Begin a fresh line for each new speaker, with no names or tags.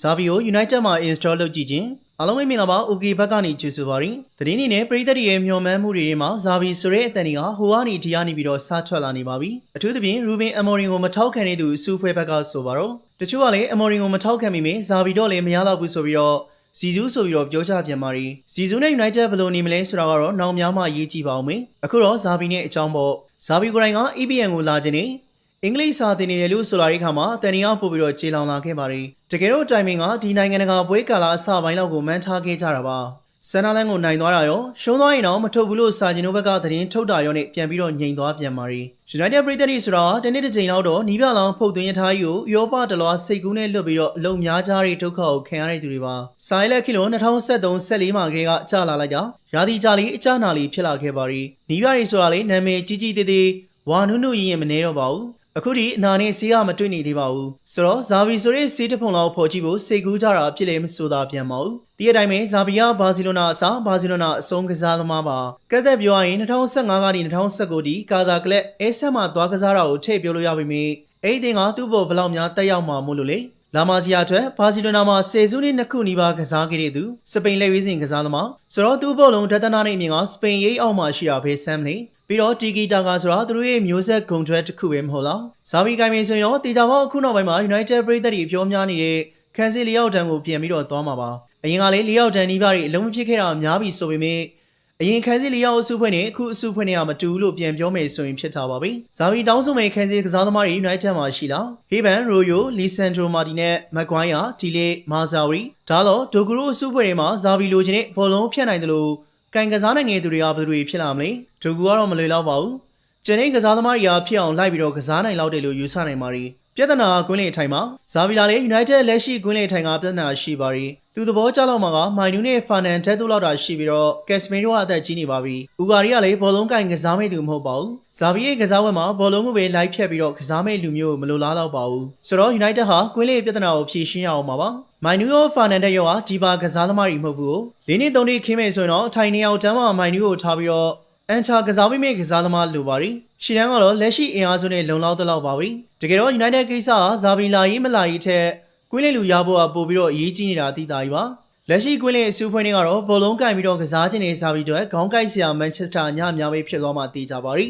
ဇာဘီကို United မှာ install လုပ်ကြည့်ခြင်းအားလုံးပဲမင်္ဂလာပါ OK ဘက်ကနေကြိုဆိုပါရစေ။သတင်းအနေနဲ့ပြည်သက်တွေရဲ့မျှော်မှန်းမှုတွေထဲမှာဇာဘီဆိုတဲ့အတန်တွေကဟိုကနေဒီကနေပြီးတော့စထွက်လာနေပါပြီ။အထူးသဖြင့် Ruben Amorim ကိုမထောက်ခံတဲ့သူစူဖွဲဘက်ကဆိုပါတော့တချို့ကလည်း Amorim ကိုမထောက်ခံမိမေဇာဘီတော့လည်းမရတော့ဘူးဆိုပြီးတော့စီဇူးဆိုပြီးတော့ပြောကြပြန်ပါရီစီဇူးနဲ့ United ဘယ်လိုနေမလဲဆိုတာကတော့နောက်များမှရေးကြည့်ပါအောင်မေအခုတော့ဇာဘီနဲ့အကြောင်းပေါ့ဇာဘီကိုယ်တိုင်က EPN ကိုလာခြင်းနဲ့ အင်္ဂလိပ်စာသင်နေတယ်လို့ဆိုလာတဲ့အခါမှာတန်နီအောင်ပို့ပြီးတော့ခြေလောင်လာခဲ့ပါရီတကယ်တော့တိုင်မင်ကဒီနိုင်ငံတကာပွဲကာလာအစပိုင်းလောက်ကိုမှန်းထားခဲ့ကြတာပါဆန်နာလန်ကိုနိုင်သွားတာရောရှုံးသွားရင်တော့မထုတ်ဘူးလို့စာကျင်တို့ဘက်ကသတင်းထုတ်တာရောနဲ့ပြန်ပြီးတော့ညင်သွားပြန်ပါရီ United ပြည်သက်တွေဆိုတာတနေ့တစ်ချိန်လောက်တော့နီးပြလောင်ဖုတ်သွင်းရထားကြီးကိုဥရောပတလွားစိတ်ကူးနဲ့လွတ်ပြီးတော့အလုံများကြားတဲ့ဒုက္ခကိုခံရတဲ့သူတွေပါ။စာရဲလက်ခီလို2023-14မှာကလေးကကြာလာလိုက်တာရာသီကြာလီအကြနာလီဖြစ်လာခဲ့ပါရီ။နီးပြတွေဆိုတာလေနာမည်ကြီးကြီးသေးသေးဝါနုနုရင်ရင်မနေတော့ပါဘူး။ အခုဒီအနာနဲ့ဆေးကမတွေ့နေသေးပါဘူး။ဆိုတော့ဇာဗီဆိုတဲ့ဆေးတစ်ဖုံလောက်ဖော်ကြည့်ဖို့စိတ်ကူးကြတာဖြစ်လေမဆိုတာပြန်ပါဘူး။ဒီအတိုင်းပဲဇာဗီယာဘာစီလိုနာအစားဘာစီလိုနာအဆုံးကစားသမားပါ။ကက်သက်ပြောရရင်2015ကနေ2019ဒီကာတာကလပ်အဲဆက်မှာသွားကစားတာကိုထည့်ပြောလို့ရပါမယ်။အဲ့ဒီတင်ကသူ့ဘောဘလောက်များတက်ရောက်မှာမို့လို့လေ။လာမာစီယာအတွက်ဘာစီလိုနာမှာ10စုနှစ်နှစ်ခုနီးပါးကစားခဲ့တဲ့သူစပိန်လက်ဝေးစဉ်ကစားသမားဆိုတော့သူ့ဘောလုံးဒသနာနဲ့အမြင်ကစပိန်ရိပ်အောက်မှာရှိတာပဲဆမ်လေ ပြီးတော့တီဂီတာကဆိုတာသူတို့ရဲ့မျိုးဆက်ဂုံထွက်တစ်ခုပဲမဟုတ်လားဇာဗီကိုင်မင်ဆိုရင်တော့တေချာပေါအခုနောက်ပိုင်းမှာ United ပြည်သက်တွေပြောများနေတဲ့ခန်းစီလီယောက်တန်ကိုပြန်ပြီးတော့သွားမှာပါအရင်ကလေလီယောက်တန်နီးပါးတွေအလုံးမဖြစ်ခဲ့တာများပြီဆိုပေမဲ့အရင်ခန်းစီလီယောက်အစုဖွဲ့နဲ့အခုအစုဖွဲ့နဲ့ကမတူဘူးလို့ပြန်ပြောမယ်ဆိုရင်ဖြစ်တာပါပဲဇာဗီတောင်းဆိုမဲ့ခန်းစီကစားသမားတွေ United မှာရှိလားဟေဗန်ရိုယိုလီဆန်ဒရိုမာတီနဲ့မက်ကွိုင်းယာဒီလေမာဇာဝီဒါတော့ဒိုဂရိုအစုဖွဲ့တွေမှာဇာဗီလိုချင်တဲ့ဘောလုံးဖြတ်နိုင်တယ်လို့ ကန်ကစားနိုင်တဲ့သူတွေကဘယ်သူတွေဖြစ်လာမလဲဒိုဂူကတော့မလွယ်တော့ပါဘူးကျန်တဲ့ကစားသမားတွေကဖြစ်အောင်လိုက်ပြီးတော့ကစားနိုင်လောက်တယ်လို့ယူဆနိုင်ပါရီ ပြဿနာကွင်းလေထိုင်မှာဇာဗီလာလည်း United လက်ရှိကွင်းလေထိုင်ကပြဿနာရှိပါရီသူသဘောကျလောက်မှာကမိုင်နူနဲ့ဖာနန်တက်တူလောက်တာရှိပြီးတော့ကက်စမီရိုကအသက်ကြီးနေပါပြီ။ဥဂါရီကလည်းဘောလုံးကင်ကစားမဲ့သူမဟုတ်ပါဘူး။ဇာဗီရဲ့ကစားဝဲမှာဘောလုံးကိုပဲလိုက်ဖြတ်ပြီးတော့ကစားမဲ့လူမျိုးမလိုလားတော့ပါဘူး။ဆိုတော့ United ဟာကွင်းလေပြဿနာကိုဖြေရှင်းရအောင်ပါပါ။မိုင်နူရောဖာနန်တက်ရောကဒီပါကစားသမားတွေမဟုတ်ဘူး။လေးနှစ်သုံးနှစ်ခင်းမဲ့ဆိုရင်တော့ထိုင်နေအောင်တန်းမှာမိုင်နူကိုထားပြီးတော့အန်ချာကစားမိမိကစားသမားလိုပါရီ ရှီတန်းကတော့လက်ရှိအင်အားစုနဲ့လုံလောက်သလောက်ပါပြီတကယ်တော့ United ကိစ္စကဇာဗီလာရေးမလာရေးထက်ကွင်းလေလူရဖို့အပို့ပြီးတော့အရေးကြီးနေတာသိတာကြီးပါလက်ရှိကွင်းလေအစုဖွဲ့တွေကတော့ဘောလုံးကင်ပြီးတော့ကစားခြင်းနေဇာဗီတို့ခေါင်းကိုက်ဆရာမန်ချက်စတာညများပဲဖြစ်သွားမှသိကြပါရီ